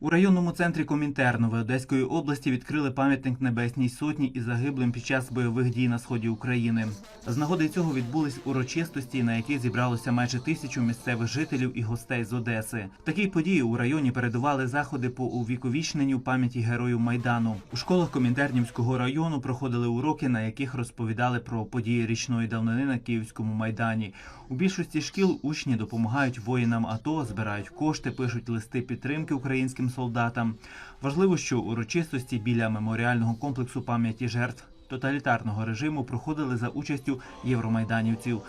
У районному центрі Комінтернове Одеської області відкрили пам'ятник Небесній Сотні і загиблим під час бойових дій на сході України. З нагоди цього відбулись урочистості, на яких зібралося майже тисячу місцевих жителів і гостей з Одеси. Такі події у районі передували заходи по увіковічненню пам'яті героїв майдану. У школах Комінтернівського району проходили уроки, на яких розповідали про події річної давнини на Київському майдані. У більшості шкіл учні допомагають воїнам АТО, збирають кошти, пишуть листи підтримки українським солдатам. Важливо, що урочистості біля меморіального комплексу пам'яті жертв тоталітарного режиму проходили за участю євромайданівців.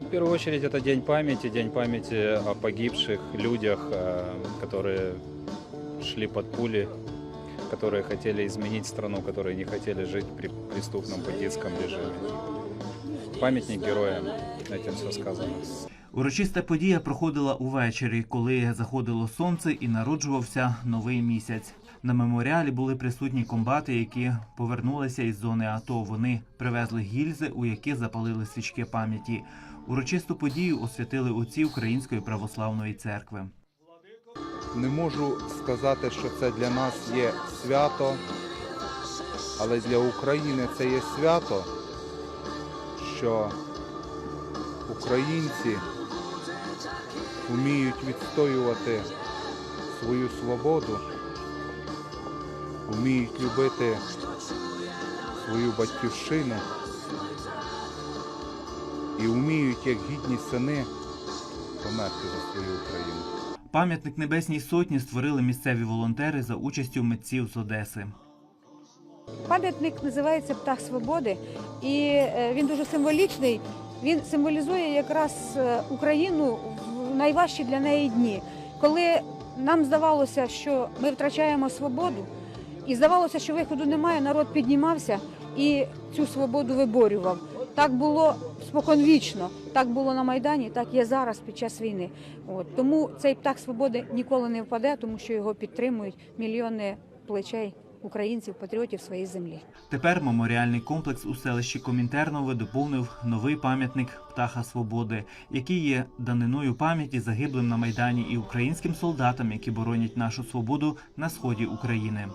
В первую очередь это день памяти, день памяти о погибших людях, э, которые шли под пули, которые хотели изменить страну, которые не хотели жить при преступном бандитском режиме. Памятник героям, этим все сказано. Урочиста подія проходила увечері, коли заходило сонце і народжувався новий місяць. На меморіалі були присутні комбати, які повернулися із зони АТО. Вони привезли гільзи, у які запалили свічки пам'яті. Урочисту подію освятили отці Української православної церкви. Не можу сказати, що це для нас є свято, але для України це є свято, що українці вміють відстоювати свою свободу, вміють любити свою батьківщину і вміють, як гідні сини, померти за свою Україну. Пам'ятник Небесній Сотні створили місцеві волонтери за участю митців з Одеси. Пам'ятник називається Птах Свободи, і е, він дуже символічний. Він символізує якраз е, Україну в найважчі для неї дні, коли нам здавалося, що ми втрачаємо свободу, і здавалося, що виходу немає. Народ піднімався і цю свободу виборював. Так було споконвічно, так було на Майдані, так є зараз під час війни. От тому цей птах свободи ніколи не впаде, тому що його підтримують мільйони плечей українців, патріотів своєї землі. Тепер меморіальний комплекс у селищі Комінтернове доповнив новий пам'ятник Птаха Свободи, який є даниною пам'яті загиблим на майдані і українським солдатам, які боронять нашу свободу на сході України.